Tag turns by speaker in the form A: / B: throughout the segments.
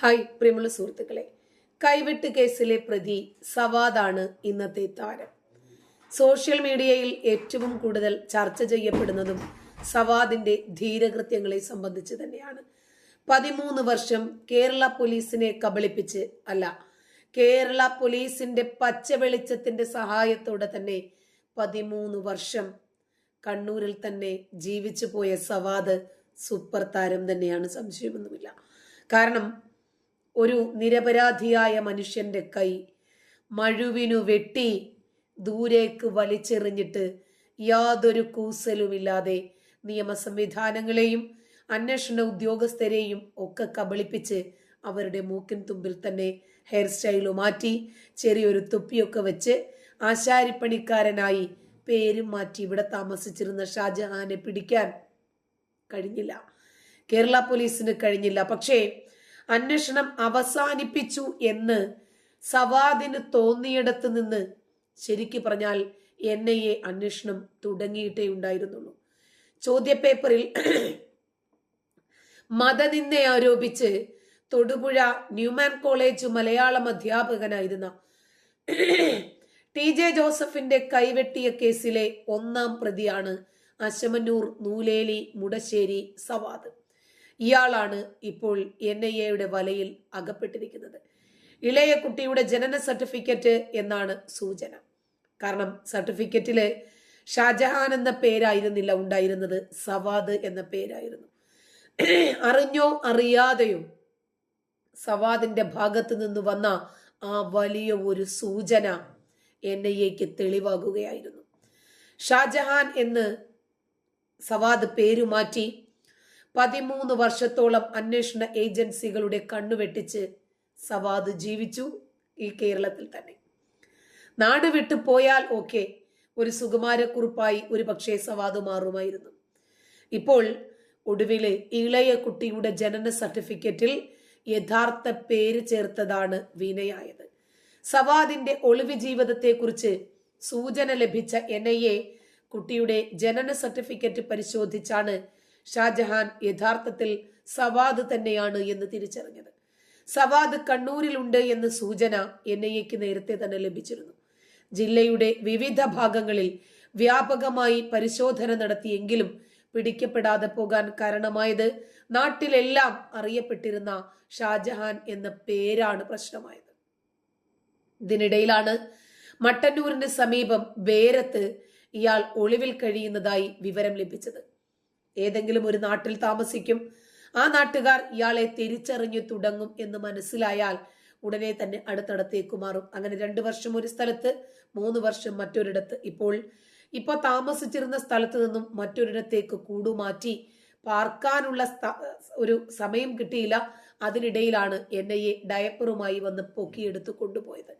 A: Hi പ്രിയമുള്ള സുഹൃത്തുക്കളെ കൈവെട്ട് കേസിലെ പ്രതി സവാദാണ് ഇന്നത്തെ താരം. സോഷ്യൽ മീഡിയയിൽ ഏറ്റവും കൂടുതൽ ചർച്ച ചെയ്യപ്പെടുന്നതും സവാദിന്റെ ധീരകൃത്യങ്ങളെ സംബന്ധിച്ച് തന്നെയാണ്. പതിമൂന്ന് വർഷം കേരള പോലീസിനെ കബളിപ്പിച്ച് അല്ല കേരള പോലീസിന്റെ പച്ച വെളിച്ചത്തിന്റെ സഹായത്തോടെ തന്നെ പതിമൂന്ന് വർഷം കണ്ണൂരിൽ തന്നെ ജീവിച്ചു പോയ സവാദ് സൂപ്പർ താരം തന്നെയാണ് സംശയമൊന്നുമില്ല. കാരണം ഒരു നിരപരാധിയായ മനുഷ്യന്റെ കൈ മഴുവിനു വെട്ടി ദൂരേക്ക് വലിച്ചെറിഞ്ഞിട്ട് യാതൊരു കൂസലുമില്ലാതെ നിയമ സംവിധാനങ്ങളെയും അന്വേഷണ ഉദ്യോഗസ്ഥരെയും ഒക്കെ കബളിപ്പിച്ച് അവരുടെ മൂക്കിൻ തുമ്പിൽ തന്നെ ഹെയർ സ്റ്റൈൽ മാറ്റി ചെറിയൊരു തൊപ്പിയൊക്കെ വെച്ച് ആശാരിപ്പണിക്കാരനായി പേരും മാറ്റി ഇവിടെ താമസിച്ചിരുന്ന ഷാജഹാനെ പിടിക്കാൻ കഴിഞ്ഞില്ല. കേരള പോലീസിന് കഴിഞ്ഞില്ല. പക്ഷേ അന്വേഷണം അവസാനിപ്പിച്ചു എന്ന് സവാദിന് തോന്നിയിടത്ത് നിന്ന് ശരിക്ക് പറഞ്ഞാൽ എൻ ഐ എ അന്വേഷണം തുടങ്ങിയിട്ടേ ഉണ്ടായിരുന്നുള്ളൂ. ചോദ്യപേപ്പറിൽ മതനിന്നെ ആരോപിച്ച് തൊടുപുഴ ന്യൂമാൻ കോളേജ് മലയാളം അധ്യാപകനായിരുന്ന ടി ജെ ജോസഫിന്റെ കൈവെട്ടിയ കേസിലെ ഒന്നാം പ്രതിയാണ് അശമന്നൂർ നൂലേലി മുടശ്ശേരി സവാദ്. ഇയാളാണ് ഇപ്പോൾ എൻ ഐ എയുടെ വലയിൽ അകപ്പെട്ടിരിക്കുന്നത്. ഇളയ കുട്ടിയുടെ ജനന സർട്ടിഫിക്കറ്റ് എന്നാണ് സൂചന. കാരണം സർട്ടിഫിക്കറ്റിൽ ഷാജഹാൻ എന്ന പേരായിരുന്നില്ല ഉണ്ടായിരുന്നത് സവാദ് എന്ന പേരായിരുന്നു. അറിഞ്ഞോ അറിയാതെയോ സവാദിന്റെ ഭാഗത്ത് നിന്ന് വന്ന ആ വലിയ ഒരു സൂചന എൻ ഐ എക്ക് തെളിവാകുകയായിരുന്നു. ഷാജഹാൻ എന്ന് സവാദ് പേരുമാറ്റി പതിമൂന്ന് വർഷത്തോളം അന്വേഷണ ഏജൻസികളുടെ കണ്ണുവെട്ടിച്ച് സവാദ് ജീവിച്ചു ഈ കേരളത്തിൽ തന്നെ. നാട് വിട്ടു പോയാൽ ഓക്കെ ഒരു സുകുമാരക്കുറിപ്പായി ഒരു പക്ഷേ സവാദ് മാറുമായിരുന്നു. ഇപ്പോൾ ഒടുവിൽ ഇളയ കുട്ടിയുടെ ജനന സർട്ടിഫിക്കറ്റിൽ യഥാർത്ഥ പേര് ചേർത്തതാണ് വിനയായത് സവാദിന്റെ ഒളിവ് ജീവിതത്തെക്കുറിച്ച് സൂചന ലഭിച്ച എൻ കുട്ടിയുടെ ജനന സർട്ടിഫിക്കറ്റ് പരിശോധിച്ചാണ് ഷാജഹാൻ യഥാർത്ഥത്തിൽ സവാദ് തന്നെയാണ് എന്ന് തിരിച്ചറിഞ്ഞത്. സവാദ് കണ്ണൂരിൽ ഉണ്ട് എന്ന സൂചന എൻ ഐ എക്ക് നേരത്തെ തന്നെ ലഭിച്ചിരുന്നു. ജില്ലയുടെ വിവിധ ഭാഗങ്ങളിൽ വ്യാപകമായി പരിശോധന നടത്തിയെങ്കിലും പിടിക്കപ്പെടാതെ പോകാൻ കാരണമായത് നാട്ടിലെല്ലാം അറിയപ്പെട്ടിരുന്ന ഷാജഹാൻ എന്ന പേരാണ് പ്രശ്നമായത്. ഇതിനിടയിലാണ് മട്ടന്നൂരിന് സമീപം വേരത്ത് ഇയാൾ ഒളിവിൽ കഴിയുന്നതായി വിവരം ലഭിച്ചത്. ഏതെങ്കിലും ഒരു നാട്ടിൽ താമസിക്കും. ആ നാട്ടുകാർ ഇയാളെ തിരിച്ചറിഞ്ഞു തുടങ്ങും എന്ന് മനസ്സിലായാൽ ഉടനെ തന്നെ അടുത്തടത്തേക്ക് മാറും. അങ്ങനെ രണ്ടു വർഷം ഒരു സ്ഥലത്ത് മൂന്ന് വർഷം മറ്റൊരിടത്ത്. ഇപ്പോൾ ഇപ്പോൾ താമസിച്ചിരുന്ന സ്ഥലത്ത് നിന്നും മറ്റൊരിടത്തേക്ക് കൂടുമാറ്റി പാർക്കാനുള്ള ഒരു സമയം കിട്ടിയില്ല. അതിനിടയിലാണ് എൻ ഐ എ ഡയപ്പറുമായി വന്ന് പൊക്കിയെടുത്ത് കൊണ്ടുപോയത്.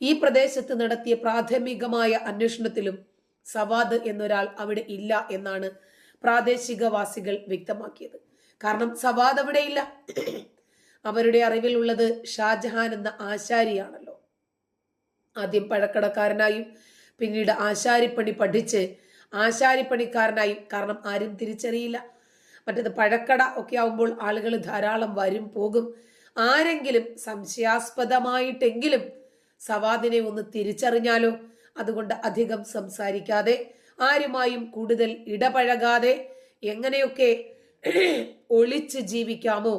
A: ഈ പ്രദേശത്ത് നടത്തിയ പ്രാഥമികമായ അന്വേഷണത്തിലും സവാദ് എന്നൊരാൾ അവിടെ ഇല്ല എന്നാണ് പ്രാദേശികവാസികൾ വ്യക്തമാക്കിയത്. കാരണം സവാദ് അവിടെയില്ല അവരുടെ അറിവിലുള്ളത് ഷാജഹാൻ എന്ന ആശാരിയാണല്ലോ. ആദ്യം പഴക്കടക്കാരനായും പിന്നീട് ആശാരിപ്പണി പഠിച്ച് ആശാരിപ്പണിക്കാരനായും കാരണം ആരും തിരിച്ചറിയില്ല. മറ്റത് പഴക്കട ഒക്കെ ആവുമ്പോൾ ആളുകൾ ധാരാളം വരും പോകും. ആരെങ്കിലും സംശയാസ്പദമായിട്ടെങ്കിലും സവാദിനെ ഒന്ന് തിരിച്ചറിഞ്ഞാലോ? അതുകൊണ്ട് അധികം സംസാരിക്കാതെ ആരുമായും കൂടുതൽ ഇടപഴകാതെ എങ്ങനെയൊക്കെ ഒളിച്ച് ജീവിക്കാമോ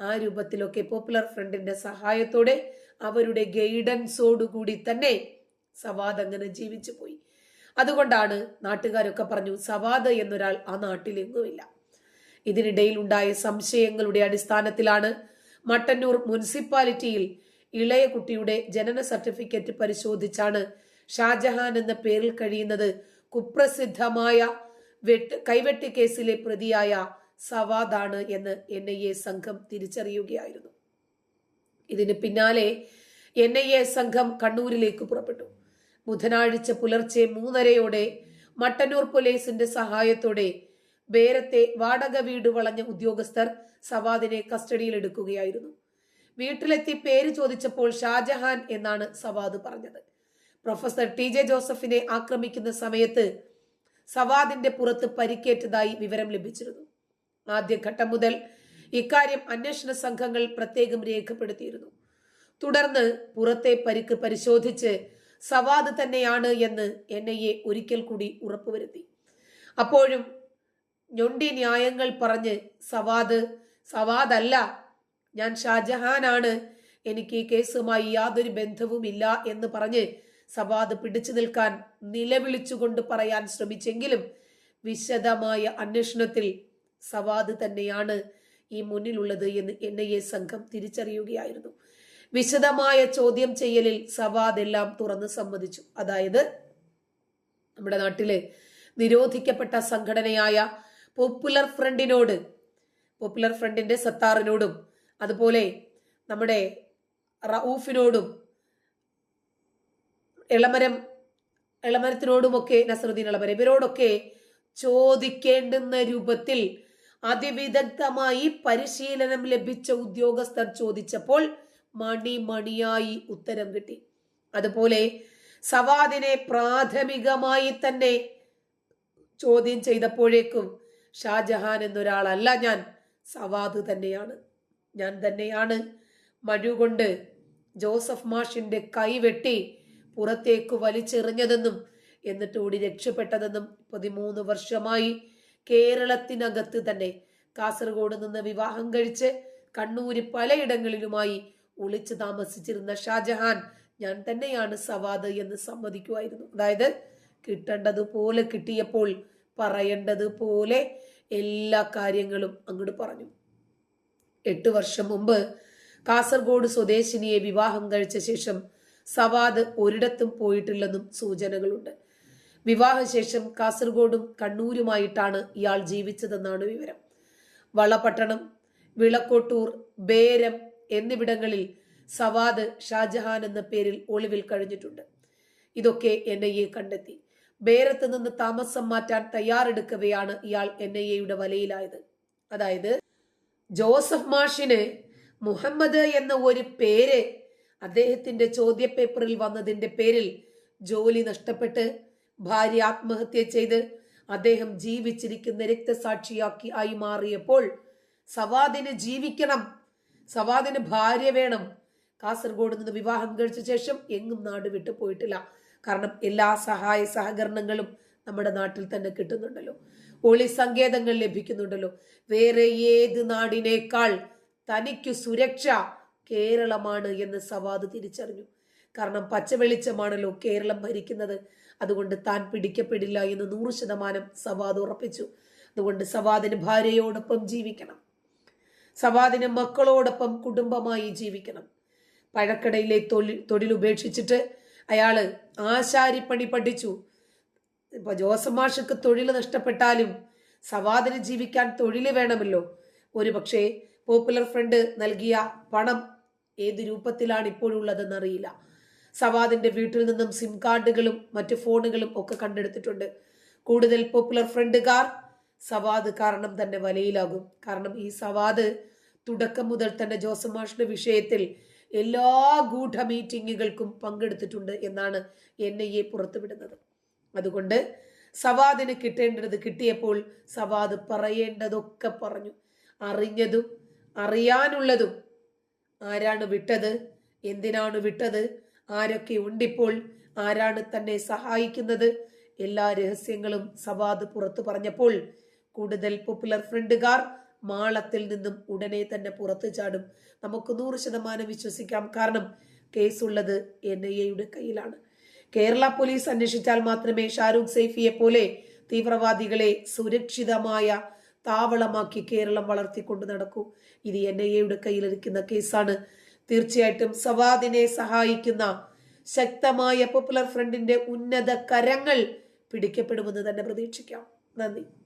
A: ആ രൂപത്തിലൊക്കെ പോപ്പുലർ ഫ്രണ്ടിന്റെ സഹായത്തോടെ അവരുടെ ഗൈഡൻസോടുകൂടി തന്നെ സവാദ് അങ്ങനെ ജീവിച്ചു പോയി. അതുകൊണ്ടാണ് നാട്ടുകാരൊക്കെ പറഞ്ഞു സവാദ് എന്നൊരാൾ ആ നാട്ടിലെങ്ങുമില്ല. ഇതിനിടയിൽ ഉണ്ടായ സംശയങ്ങളുടെ അടിസ്ഥാനത്തിലാണ് മട്ടന്നൂർ മുനിസിപ്പാലിറ്റിയിൽ ഇളയ കുട്ടിയുടെ ജനന സർട്ടിഫിക്കറ്റ് പരിശോധിച്ചാണ് ഷാജഹാൻ എന്ന പേരിൽ കഴിയുന്നത് കുപ്രസിദ്ധമായ വെട്ട് കൈവെട്ട് കേസിലെ പ്രതിയായ സവാദാണ് എന്ന് എൻ ഐ എ സംഘം തിരിച്ചറിയുകയായിരുന്നു. ഇതിന് പിന്നാലെ എൻ ഐ എ സംഘം കണ്ണൂരിലേക്ക് പുറപ്പെട്ടു. ബുധനാഴ്ച പുലർച്ചെ മൂന്നരയോടെ മട്ടന്നൂർ പോലീസിന്റെ സഹായത്തോടെ ബേരത്തെ വാടക വീട് വളഞ്ഞ ഉദ്യോഗസ്ഥർ സവാദിനെ കസ്റ്റഡിയിൽ എടുക്കുകയായിരുന്നു വീട്ടിലെത്തി പേര് ചോദിച്ചപ്പോൾ ഷാജഹാൻ എന്നാണ് സവാദ് പറഞ്ഞത്. പ്രൊഫസർ ടി ജെ ജോസഫിനെ ആക്രമിക്കുന്ന സമയത്ത് സവാദിന്റെ പുറത്ത് പരിക്കേറ്റതായി വിവരം ലഭിച്ചിരുന്നു. ആദ്യഘട്ടം മുതൽ ഇക്കാര്യം അന്വേഷണ സംഘങ്ങൾ പ്രത്യേകം രേഖപ്പെടുത്തിയിരുന്നു. തുടർന്ന് പുറത്തെ പരിക്ക് പരിശോധിച്ച് സവാദ് തന്നെയാണ് എന്ന് എൻ ഐ എ ഒരിക്കൽ കൂടി ഉറപ്പുവരുത്തി. അപ്പോഴും ഞൊണ്ടി ന്യായങ്ങൾ പറഞ്ഞ് സവാദ് സവാദല്ല ഞാൻ ഷാജഹാനാണ് എനിക്ക് ഈ കേസുമായി യാതൊരു ബന്ധവുമില്ല എന്ന് പറഞ്ഞ് സവാദ് പിടിച്ചു നിൽക്കാൻ നിലവിളിച്ചുകൊണ്ട് പറയാൻ ശ്രമിച്ചെങ്കിലും വിശദമായ അന്വേഷണത്തിൽ സവാദ് തന്നെയാണ് ഈ മുന്നിലുള്ളത് എന്ന് എൻ ഐ എ സംഘം തിരിച്ചറിയുകയായിരുന്നു. വിശദമായ ചോദ്യം ചെയ്യലിൽ സവാദ് എല്ലാം തുറന്ന് സമ്മതിച്ചു. അതായത് നമ്മുടെ നാട്ടിലെ നിരോധിക്കപ്പെട്ട സംഘടനയായ പോപ്പുലർ ഫ്രണ്ടിനോട് പോപ്പുലർ ഫ്രണ്ടിന്റെ സത്താറിനോടും അതുപോലെ നമ്മുടെ റഊഫിനോടും ഇളമരം ഇളമരത്തിനോടുമൊക്കെ നസറുദ്ദീൻ ഇളമരം ഇവരോടൊക്കെ ചോദിക്കേണ്ടുന്ന രൂപത്തിൽ അതിവിദഗ്ധമായി പരിശീലനം ലഭിച്ച ഉദ്യോഗസ്ഥർ ചോദിച്ചപ്പോൾ മണി മണിയായി ഉത്തരം കിട്ടി. അതുപോലെ സവാദിനെ പ്രാഥമികമായി തന്നെ ചോദ്യം ചെയ്തപ്പോഴേക്കും ഷാജഹാൻ എന്നൊരാളല്ല ഞാൻ സവാദ് തന്നെയാണ്. ഞാൻ തന്നെയാണ് മഴുകൊണ്ട് ജോസഫ് മാഷിന്റെ കൈവെട്ടി പുറത്തേക്ക് വലിച്ചെറിഞ്ഞതെന്നും എന്നിട്ട് ഓടി രക്ഷപ്പെട്ടതെന്നും പതിമൂന്ന് വർഷമായി കേരളത്തിനകത്ത് തന്നെ കാസർഗോഡ് നിന്ന് വിവാഹം കഴിച്ച് കണ്ണൂര് പലയിടങ്ങളിലുമായി ഒളിച്ചു താമസിച്ചിരുന്ന ഷാജഹാൻ ഞാൻ തന്നെയാണ് സവാദ് എന്ന് സമ്മതിക്കുമായിരുന്നു. അതായത് കിട്ടേണ്ടതുപോലെ കിട്ടിയപ്പോൾ പറയേണ്ടതുപോലെ എല്ലാ കാര്യങ്ങളും അങ്ങോട്ട് പറഞ്ഞു. എട്ട് വർഷം മുമ്പ് കാസർഗോഡ് സ്വദേശിനിയെ വിവാഹം കഴിച്ച ശേഷം സവാദ് ഒരിടത്തും പോയിട്ടില്ലെന്നും സൂചനകളുണ്ട്. വിവാഹശേഷം കാസർഗോഡും കണ്ണൂരുമായിട്ടാണ് ഇയാൾ ജീവിച്ചതെന്നാണ് വിവരം. വളപട്ടണം വിളക്കോട്ടൂർ ബേരം എന്നിവിടങ്ങളിൽ സവാദ് ഷാജഹാൻ എന്ന പേരിൽ ഒളിവിൽ കഴിഞ്ഞിട്ടുണ്ട്. ഇതൊക്കെ എൻ ഐ എ കണ്ടെത്തി. ബേരത്ത് നിന്ന് താമസം മാറ്റാൻ തയ്യാറെടുക്കവെയാണ് ഇയാൾ എൻ ഐ എയുടെ വലയിലായത്. അതായത് ജോസഫ് മാഷിന് മുഹമ്മദ് എന്ന ഒരു പേര് അദ്ദേഹത്തിന്റെ ചോദ്യപേപ്പറിൽ വന്നതിന്റെ പേരിൽ ജോലി നഷ്ടപ്പെട്ട് ഭാര്യ ആത്മഹത്യ ചെയ്ത് അദ്ദേഹം ജീവിച്ചിരിക്കുന്ന രക്തസാക്ഷിയാക്കി ആയി മാറിയപ്പോൾ സവാദിന് ജീവിക്കണം സവാദിന് ഭാര്യ വേണം. കാസർഗോഡ് നിന്ന് വിവാഹം കഴിച്ച ശേഷം എങ്ങും നാട് വിട്ടു പോയിട്ടില്ല. കാരണം എല്ലാ സഹായ സഹകരണങ്ങളും നമ്മുടെ നാട്ടിൽ തന്നെ കിട്ടുന്നുണ്ടല്ലോ. ഒളി സങ്കേതങ്ങൾ ലഭിക്കുന്നുണ്ടല്ലോ. വേറെ ഏത് നാടിനേക്കാൾ തനിക്ക് സുരക്ഷ കേരളമാണ് എന്ന് സവാദ് തിരിച്ചറിഞ്ഞു. കാരണം പച്ചവെളിച്ചമാണല്ലോ കേരളം ഭരിക്കുന്നത്. അതുകൊണ്ട് താൻ പിടിക്കപ്പെടില്ല എന്ന് നൂറ് ശതമാനം സവാദ് ഉറപ്പിച്ചു. അതുകൊണ്ട് സവാദിന് ഭാര്യയോടൊപ്പം ജീവിക്കണം. സവാദിന് മക്കളോടൊപ്പം കുടുംബമായി ജീവിക്കണം. പഴക്കടയിലെ തൊഴിൽ തൊഴിൽ ഉപേക്ഷിച്ചിട്ട് അയാൾ ആശാരിപ്പണി പഠിച്ചു. ഇപ്പൊ ജോസഫ് മാഷക്ക് തൊഴിൽ നഷ്ടപ്പെട്ടാലും സവാദിന് ജീവിക്കാൻ തൊഴിൽ വേണമല്ലോ. ഒരു പക്ഷേ പോപ്പുലർ ഫ്രണ്ട് നൽകിയ പണം ഏത് രൂപത്തിലാണ് ഇപ്പോഴുള്ളതെന്ന് അറിയില്ല സവാദിന്റെ വീട്ടിൽ നിന്നും സിം കാർഡുകളും മറ്റു ഫോണുകളും ഒക്കെ കണ്ടെടുത്തിട്ടുണ്ട്. കൂടുതൽ പോപ്പുലർ ഫ്രണ്ടുകാർ സവാദ് കാരണം തന്നെ വലയിലാകും. കാരണം ഈ സവാദ് തുടക്കം മുതൽ തന്നെ ജോസഫ് മാഷിന്റെ വിഷയത്തിൽ എല്ലാ ഗൂഢ മീറ്റിങ്ങുകൾക്കും പങ്കെടുത്തിട്ടുണ്ട് എന്നാണ് എൻ ഐ എ പുറത്തുവിടുന്നത്. അതുകൊണ്ട് സവാദിന് കിട്ടേണ്ടത് കിട്ടിയപ്പോൾ സവാദ് പറയേണ്ടതൊക്കെ പറഞ്ഞു. അറിഞ്ഞതും അറിയാനുള്ളതും ആരാണ് വിട്ടത്? എന്തിനാണ് വിട്ടത്? ആരൊക്കെ ഉണ്ടിപ്പോൾ? ആരാണ് തന്നെ സഹായിക്കുന്നത്? എല്ലാ രഹസ്യങ്ങളും സവാദ് പുറത്തു പറഞ്ഞപ്പോൾ കൂടുതൽ പോപ്പുലർ ഫ്രണ്ടുകാർ മാളത്തിൽ നിന്നും ഉടനെ തന്നെ പുറത്തു ചാടും. നമുക്ക് നൂറ് ശതമാനം വിശ്വസിക്കാം. കാരണം കേസുള്ളത് എൻ ഐ എയുടെ കയ്യിലാണ്. കേരള പോലീസ് അന്വേഷിച്ചാൽ മാത്രമേ ഷാരൂഖ് സൈഫിയെ പോലെ തീവ്രവാദികളെ സുരക്ഷിതമായ താവളമാക്കി കേരളം വളർത്തിക്കൊണ്ട് നടക്കൂ. ഇത് എൻ ഐ എയുടെ കയ്യിലിരിക്കുന്ന കേസാണ്. തീർച്ചയായിട്ടും സവാദിനെ സഹായിക്കുന്ന ശക്തമായ പോപ്പുലർ ഫ്രണ്ടിന്റെ ഉന്നത കരങ്ങൾ പിടിക്കപ്പെടുമെന്ന് തന്നെ പ്രതീക്ഷിക്കാം. നന്ദി.